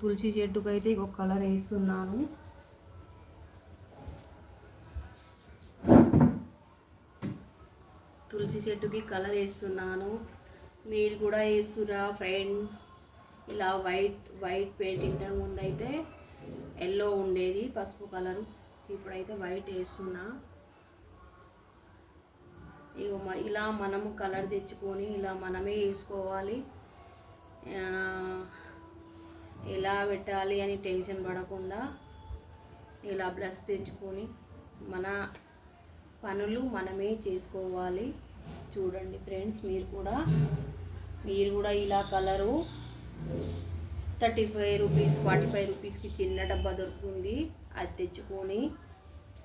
తులసి చెట్టుకు అయితే ఒక కలర్ వేస్తున్నాను. తులసి చెట్టుకి కలర్ వేస్తున్నాను. మీరు కూడా వేస్తురా ఫ్రెండ్స్. ఇలా వైట్ వైట్ పెయింటింగ్ ముందు అయితే ఎల్లో ఉండేది పసుపు కలరు. ఇప్పుడైతే వైట్ వేస్తున్నా. ఇగో ఇలా మనము కలర్ తెచ్చుకొని ఇలా మనమే వేసుకోవాలి. ఎలా పెట్టాలి అని టెన్షన్ పడకుండా ఇలా బ్రష్ తెచ్చుకొని మన పనులు మనమే చేసుకోవాలి. చూడండి ఫ్రెండ్స్ మీరు కూడా మీరు కూడా ఇలా colour. Thirty five rupees forty five రూపీస్కి చిన్న డబ్బా దొరుకుతుంది. అది తెచ్చుకొని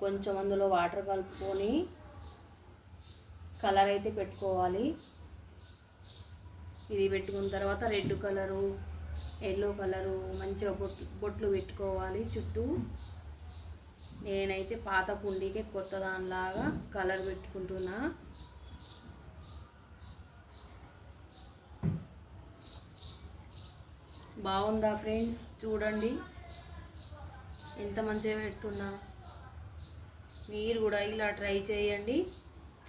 కొంచెం అందులో వాటర్ కలుపుకొని కలర్ అయితే పెట్టుకోవాలి. ఇది పెట్టుకున్న తర్వాత రెడ్ కలరు ఎల్లో కలరు మంచిగా బొట్లు బొట్లు పెట్టుకోవాలి చుట్టూ. నేనైతే పాత కుండీకే కొత్త దానిలాగా కలర్ పెట్టుకుంటున్నా. బాగుందా ఫ్రెండ్స్? చూడండి. ఎంత మంచిగా పెడుతున్నా. మీరు కూడా ఇలా ట్రై చేయండి.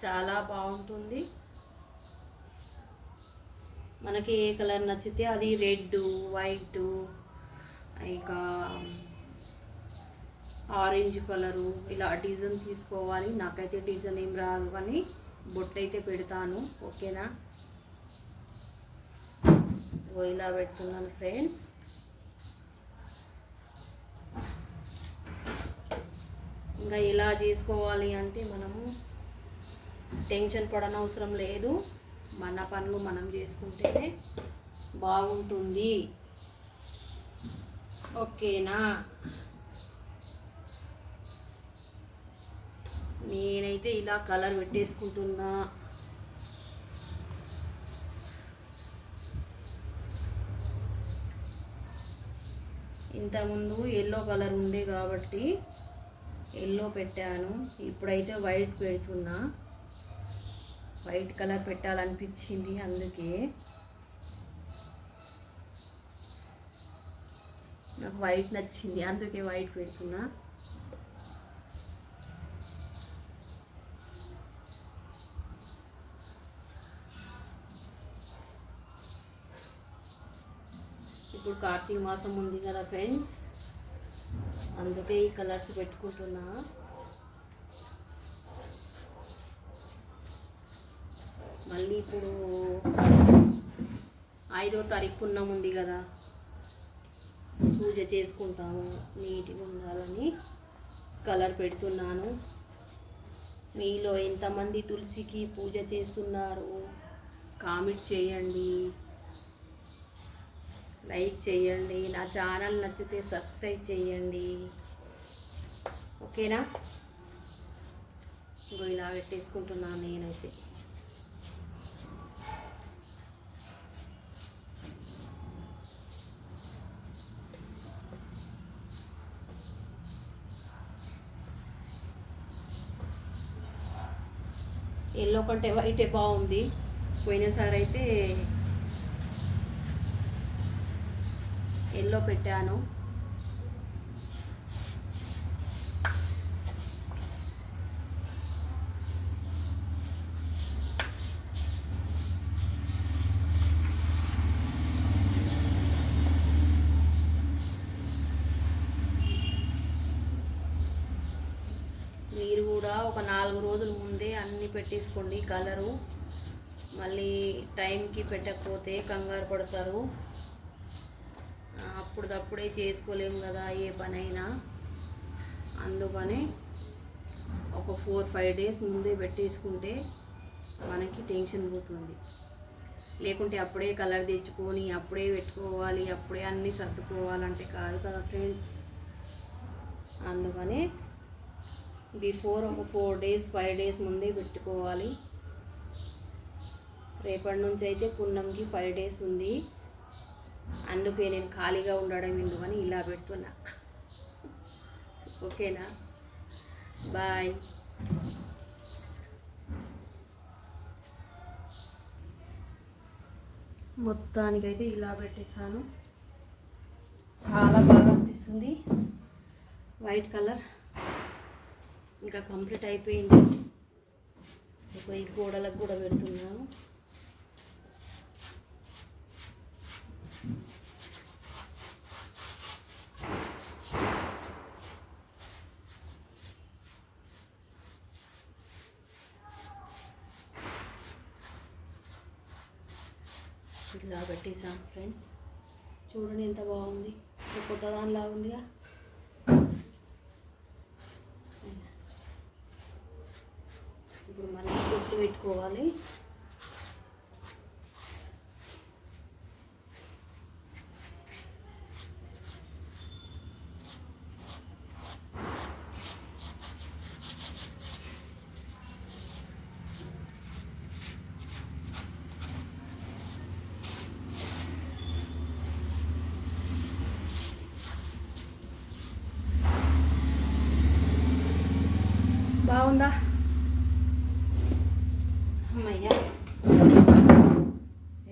చాలా బాగుంటుంది. మనకి ఏ కలర్ నచ్చితే అది రెడ్ వైట్ ఇంకా ఆరెంజ్ కలరు ఇలా డిజైన్ తీసుకోవాలి. నాకైతే డిజైన్ ఏం రాదు అని బొట్టు అయితే పెడతాను. ఓకేనా? ఇలా పెడుతున్నాను ఫ్రెండ్స్. ఇంకా ఇలా చేసుకోవాలి అంటే మనము టెన్షన్ పడనవసరం లేదు. మన పనులు మనం చేసుకుంటేనే బాగుంటుంది. ఓకేనా? నేనైతే ఇలా కలర్ పెట్టేసుకుంటున్నా. ఇంతకుముందు ఎల్లో కలర్ ఉండే కాబట్టి ఎల్లో పెట్టాను. ఇప్పుడైతే వైట్ పెడుతున్నా. వైట్ కలర్ పెట్టాలనిపించింది అందుకే. నాకు వైట్ నచ్చింది అందుకే వైట్ పెడుతున్నా. ఇప్పుడు కార్తీక మాసం ఉంది కదా ఫ్రెండ్స్ అందుకే ఈ కలర్స్ పెట్టుకుంటున్నా. మళ్ళీ ఇప్పుడు ఐదో తారీఖు పున్నం ఉంది కదా. పూజ చేసుకుంటాము నీట్గా ఉండాలని కలర్ పెడుతున్నాను. మీలో ఎంతమంది తులసికి పూజ చేస్తున్నారు? కామెంట్ చేయండి. లైక్ చేయండి. నా ఛానల్ నచ్చితే సబ్స్క్రైబ్ చేయండి. ఓకేనా? ఇంకో ఇలా పెట్టేసుకుంటున్నాను నేనైతే. ఎల్లో కంటే వైటే బాగుంది. పోయినసారి అయితే ఎల్లో పెట్టాను మీరు కూడా ఒక నాలుగు రోజుల ముందే అన్నీ పెట్టేసుకోండి కలరు. మళ్ళీ టైంకి పెట్టకపోతే కంగారు పడతారు. అప్పుడప్పుడే చేసుకోలేము కదా ఏ పనైనా. అందుకని ఒక ఫోర్ ఫైవ్ డేస్ ముందే పెట్టేసుకుంటే మనకి టెన్షన్ పోతుంది. లేకుంటే అప్పుడే కలర్ తెచ్చుకొని అప్పుడే పెట్టుకోవాలి అప్పుడే అన్నీ సర్దుకోవాలంటే కాదు కదా ఫ్రెండ్స్. అందుకని బిఫోర్ ఒక ఫోర్ డేస్ ఫైవ్ డేస్ ముందే పెట్టుకోవాలి. రేపటి నుంచి అయితే పున్నంకి ఫైవ్ డేస్ ఉంది. అందుకే నేను ఖాళీగా ఉండడం ఎందుకని ఇలా పెడుతున్నా. ఓకేనా? బాయ్. మొత్తానికైతే ఇలా పెట్టేశాను. చాలా బాగా అనిపిస్తుంది. White colour. ఇంకా కంప్లీట్ అయిపోయింది. ఒక ఈ గోడలకు కూడా పెడుతున్నాను ఇలా పెట్టేసాం ఫ్రెండ్స్ చూడండి ఎంత బాగుంది. కొత్త దానిలా ఉందిగా. ఇప్పుడు మనం గుర్తు పెట్టుకోవాలి. బాగుందా అమ్మయ్యా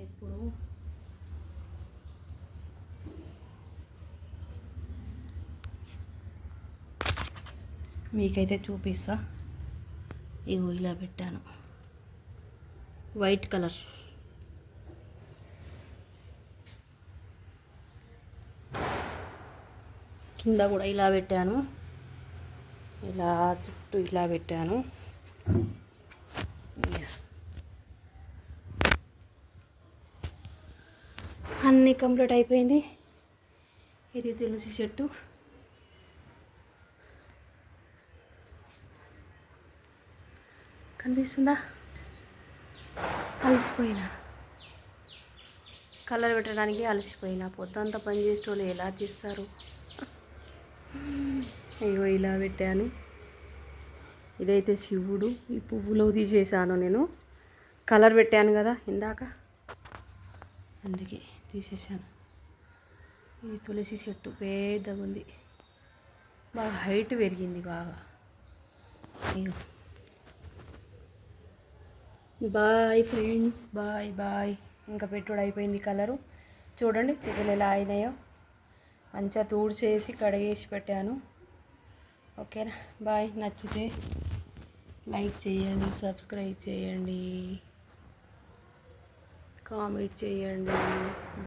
ఇప్పుడు మీకైతే చూపిస్తా. ఇగో ఇలా పెట్టాను. White colour. కింద కూడా ఇలా పెట్టాను. ఇలా చుట్టూ ఇలా పెట్టాను. అన్నీ కంప్లీట్ అయిపోయింది. ఇది తులసి చెట్టు. కనిపిస్తుందా? అలసిపోయినా. కలర్ పెట్టడానికి అలసిపోయినా. పొద్దంతా పని చేసేటోళ్ళు ఎలా చేస్తారు? అయ్యో ఇలా పెట్టాను. ఇదైతే శివుడు. ఈ పువ్వులో తీసేసాను నేను. కలర్ పెట్టాను కదా ఇందాక. అందుకే తీసేసాను ఇది తులసి చెట్టు. పెద్దగా ఉంది బాగా హైట్ పెరిగింది బాగా. అయ్యో. బాయ్ ఫ్రెండ్స్ బాయ్ బాయ్ ఇంకా పెట్టుడు అయిపోయింది కలరు. చూడండి చికెన్ ఎలా అయినాయో. మంచిగా తూడ్చేసి కడిగేసి పెట్టాను. ఓకేనా? బాయ్ నచ్చితే లైక్ చేయండి సబ్స్క్రైబ్ చేయండి. కామెంట్ చేయండి.